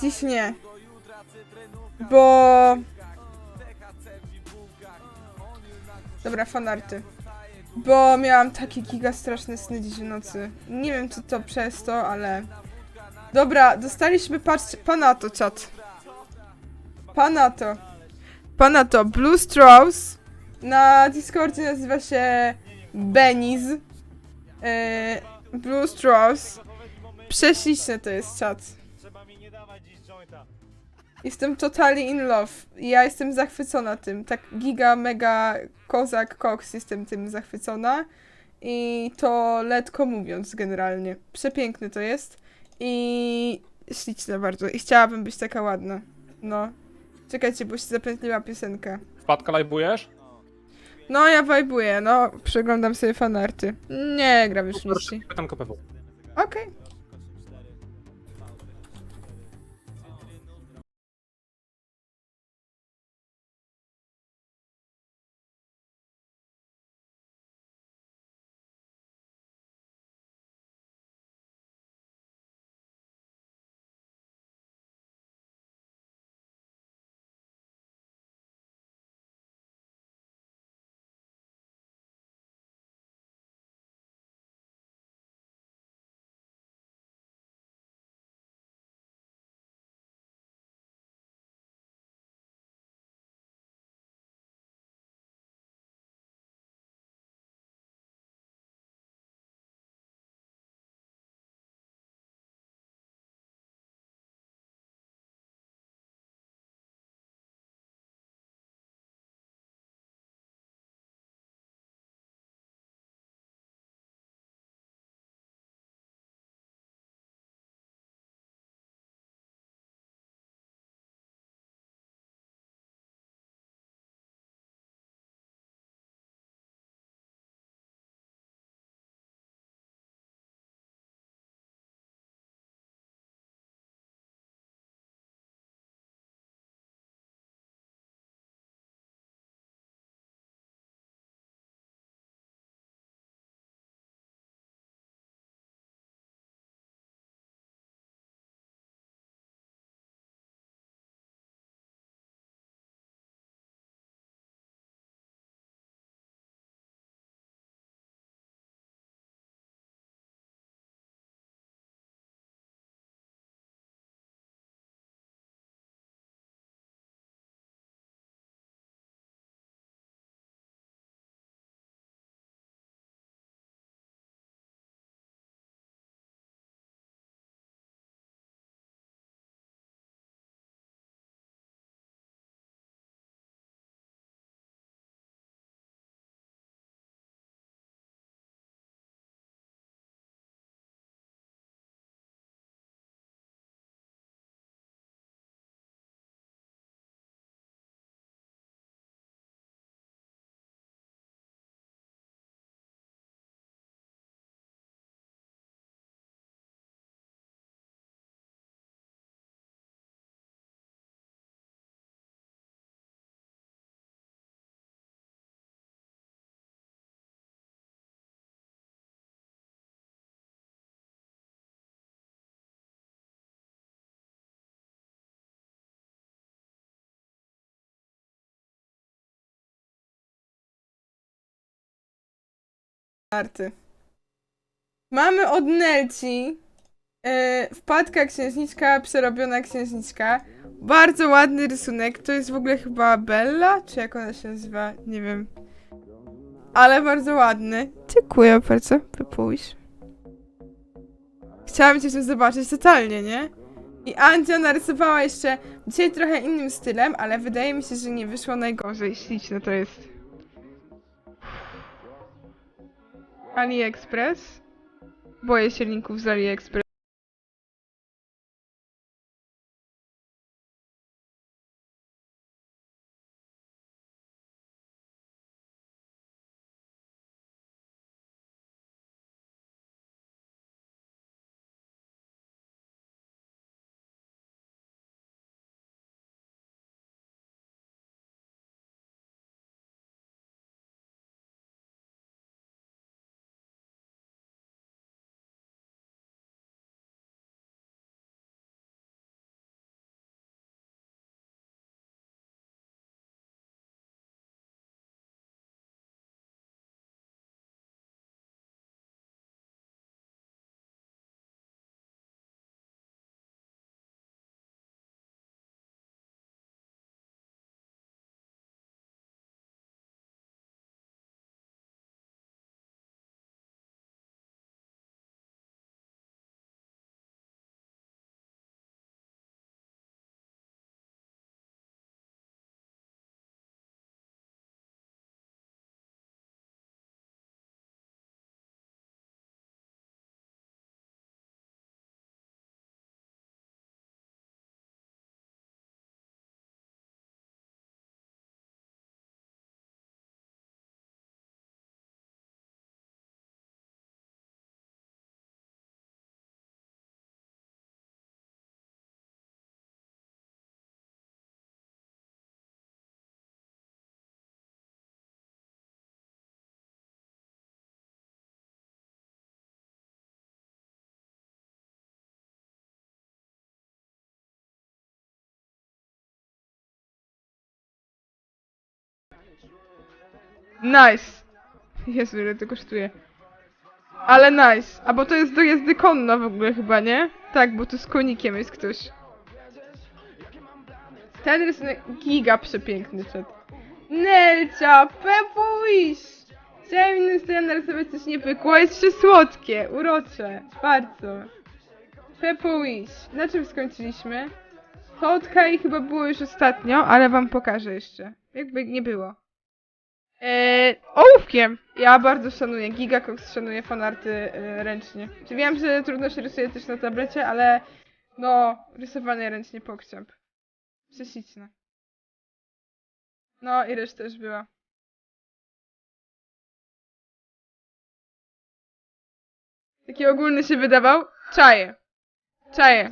Dziś nie. Bo... Dobra, fanarty. Bo miałam takie giga straszne sny dziś w nocy. Nie wiem, czy to przez to, ale... Dobra, dostaliśmy, patrzcie, pana to czat. Pana to. Pana to, Blue Strauss. Na Discordzie nazywa się Beniz. Yy, Blue Strauss. Prześliczny to jest czat. Mi nie dawać dziś jointa. Jestem totally in love. Ja jestem zachwycona tym. Tak giga, mega, kozak, koks jestem tym zachwycona. I to letko mówiąc generalnie. Przepiękny to jest. I śliczne bardzo. I chciałabym być taka ładna. No. Czekajcie, bo się zapętliła piosenka. Wpadka lajbujesz? No, ja wajbuję, no. Przeglądam sobie fanarty. Nie, gram już liści. Pytam KPW. Okej. Arty. Mamy od Nelci yy, wpadka księżniczka, przerobiona księżniczka. Bardzo ładny rysunek. To jest w ogóle chyba Bella? Czy jak ona się nazywa? Nie wiem. Ale bardzo ładny. Dziękuję bardzo. Wypójść. Chciałam cię tu zobaczyć totalnie, nie? I Andzia narysowała jeszcze dzisiaj trochę innym stylem, ale wydaje mi się, że nie wyszło najgorzej. Śliczne to jest. AliExpress. Boję się linków z AliExpress. Nice. Jezu, ile to kosztuje. Ale nice. A bo to jest do jazdy w ogóle chyba, nie? Tak, bo tu z konikiem jest ktoś. Ten rysunek giga przepiękny czat. Nelcia, Pepuisz! Chciałem innym stylem narysować coś niepykło, jest jeszcze słodkie, urocze, bardzo. Pepuisz. Na czym skończyliśmy? Fotka i chyba było już ostatnio, ale wam pokażę jeszcze. Jakby nie było. Eee, ołówkiem! Ja bardzo szanuję, Gigacox szanuje fanarty e, ręcznie. Czy wiem, że trudno się rysuje też na tablecie, ale no, rysowanie ręcznie pokciamp. Prześliczne. No i reszta też była. Taki ogólny się wydawał? Czaję. Czaję.